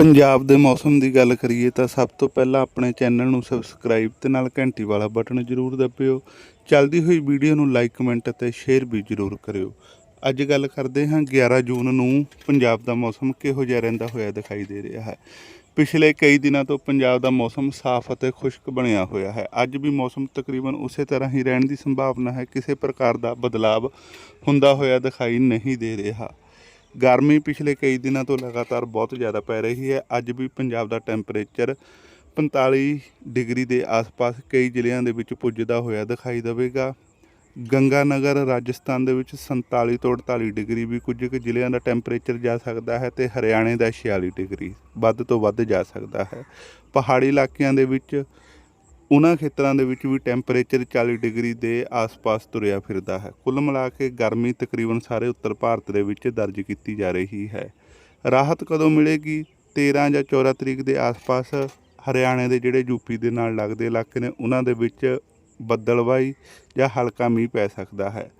ਪੰਜਾਬ ਦੇ ਮੌਸਮ ਦੀ ਗੱਲ ਕਰੀਏ ਤਾਂ ਸਭ ਤੋਂ ਪਹਿਲਾਂ ਆਪਣੇ ਚੈਨਲ ਨੂੰ ਸਬਸਕ੍ਰਾਈਬ ਤੇ ਨਾਲ ਘੰਟੀ ਵਾਲਾ ਬਟਨ ਜ਼ਰੂਰ ਦਬਿਓ। ਚੱਲਦੀ ਹੋਈ ਵੀਡੀਓ ਨੂੰ ਲਾਈਕ ਕਮੈਂਟ ਅਤੇ ਸ਼ੇਅਰ ਵੀ ਜ਼ਰੂਰ ਕਰਿਓ। ਅੱਜ ਗੱਲ ਕਰਦੇ ਹਾਂ 11 ਜੂਨ ਨੂੰ ਪੰਜਾਬ ਦਾ ਮੌਸਮ ਕਿਹੋ ਜਿਹਾ ਰਹਿੰਦਾ ਹੋਇਆ ਦਿਖਾਈ ਦੇ ਰਿਹਾ ਹੈ। ਪਿਛਲੇ ਕਈ ਦਿਨਾਂ ਤੋਂ ਪੰਜਾਬ ਦਾ ਮੌਸਮ ਸਾਫ਼ ਅਤੇ ਖੁਸ਼ਕ ਬਣਿਆ ਹੋਇਆ ਹੈ। ਅੱਜ ਵੀ ਮੌਸਮ ਤਕਰੀਬਨ ਉਸੇ ਤਰ੍ਹਾਂ ਹੀ ਰਹਿਣ ਦੀ ਸੰਭਾਵਨਾ ਹੈ। ਕਿਸੇ ਪ੍ਰਕਾਰ ਦਾ ਬਦਲਾਵ ਹੁੰਦਾ ਹੋਇਆ ਦਿਖਾਈ ਨਹੀਂ ਦੇ ਰਿਹਾ। ਗਰਮੀ ਪਿਛਲੇ ਕਈ ਦਿਨਾਂ ਤੋਂ ਲਗਾਤਾਰ ਬਹੁਤ ਜ਼ਿਆਦਾ ਪੈ ਰਹੀ ਹੈ। ਅੱਜ ਵੀ ਪੰਜਾਬ ਦਾ ਟੈਂਪਰੇਚਰ 45 ਡਿਗਰੀ ਦੇ ਆਸ-ਪਾਸ ਕਈ ਜ਼ਿਲ੍ਹਿਆਂ ਦੇ ਵਿੱਚ ਪੁੱਜਦਾ ਹੋਇਆ ਦਿਖਾਈ ਦੇਵੇਗਾ। ਗੰਗਾ ਨਗਰ ਰਾਜਸਥਾਨ ਦੇ ਵਿੱਚ 47 ਤੋਂ 48 ਡਿਗਰੀ ਵੀ ਕੁਝ ਕੁ ਜ਼ਿਲ੍ਹਿਆਂ ਦਾ ਟੈਂਪਰੇਚਰ ਜਾ ਸਕਦਾ ਹੈ ਤੇ ਹਰਿਆਣੇ ਦਾ 46 ਡਿਗਰੀ ਵੱਧ ਤੋਂ ਵੱਧ ਜਾ ਸਕਦਾ ਹੈ। ਪਹਾੜੀ ਇਲਾਕਿਆਂ ਦੇ ਵਿੱਚ ਉਹਨਾਂ ਖੇਤਰਾਂ ਦੇ ਵਿੱਚ ਵੀ ਟੈਂਪਰੇਚਰ 40 ਡਿਗਰੀ ਦੇ ਆਸ-ਪਾਸ ਤੁਰਿਆ ਫਿਰਦਾ ਹੈ। ਕੁੱਲ ਮਿਲਾ ਕੇ ਗਰਮੀ ਤਕਰੀਬਨ ਸਾਰੇ ਉੱਤਰ ਭਾਰਤ ਦੇ ਵਿੱਚ ਦਰਜ ਕੀਤੀ ਜਾ ਰਹੀ ਹੈ। ਰਾਹਤ ਕਦੋਂ ਮਿਲੇਗੀ? 13 ਜਾਂ 14 ਤਰੀਕ ਦੇ ਆਸ-ਪਾਸ ਹਰਿਆਣੇ ਦੇ ਜਿਹੜੇ ਯੂਪੀ ਦੇ ਨਾਲ ਲੱਗਦੇ ਇਲਾਕੇ ਨੇ, ਉਹਨਾਂ ਦੇ ਵਿੱਚ ਬੱਦਲਵਾਈ ਜਾਂ ਹਲਕਾ ਮੀਂਹ ਪੈ ਸਕਦਾ ਹੈ।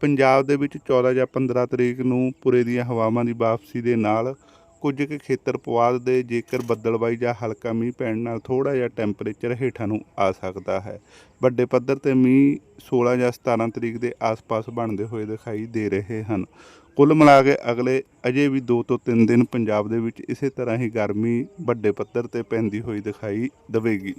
ਪੰਜਾਬ ਦੇ ਵਿੱਚ 14 ਜਾਂ 15 ਤਰੀਕ ਨੂੰ ਪੁਰੇ ਦੀਆਂ ਹਵਾਵਾਂ ਦੀ ਵਾਪਸੀ ਦੇ ਨਾਲ ਕੁਝ ਕੁ ਖੇਤਰ ਪਵਾਦ ਦੇ ਜੇਕਰ ਬੱਦਲਵਾਈ ਜਾਂ ਹਲਕਾ ਮੀਂਹ ਪੈਣ ਨਾਲ ਥੋੜਾ ਜਿਹਾ ਟੈਂਪਰੇਚਰ ਹੇਠਾਂ ਨੂੰ ਆ ਸਕਦਾ ਹੈ। ਵੱਡੇ ਪੱਧਰ ਤੇ ਮੀਂਹ 16 ਜਾਂ 17 ਤਰੀਕ ਦੇ ਆਸ-ਪਾਸ ਬਣਦੇ ਹੋਏ ਦਿਖਾਈ ਦੇ ਰਹੇ ਹਨ। ਕੁੱਲ ਮਿਲਾ ਕੇ ਅਗਲੇ ਅਜੇ ਵੀ 2 ਤੋਂ 3 ਦਿਨ ਪੰਜਾਬ ਦੇ ਵਿੱਚ ਇਸੇ ਤਰ੍ਹਾਂ ਹੀ ਗਰਮੀ ਵੱਡੇ ਪੱਧਰ ਤੇ ਪੈਂਦੀ ਹੋਈ ਦਿਖਾਈ ਦੇਵੇਗੀ।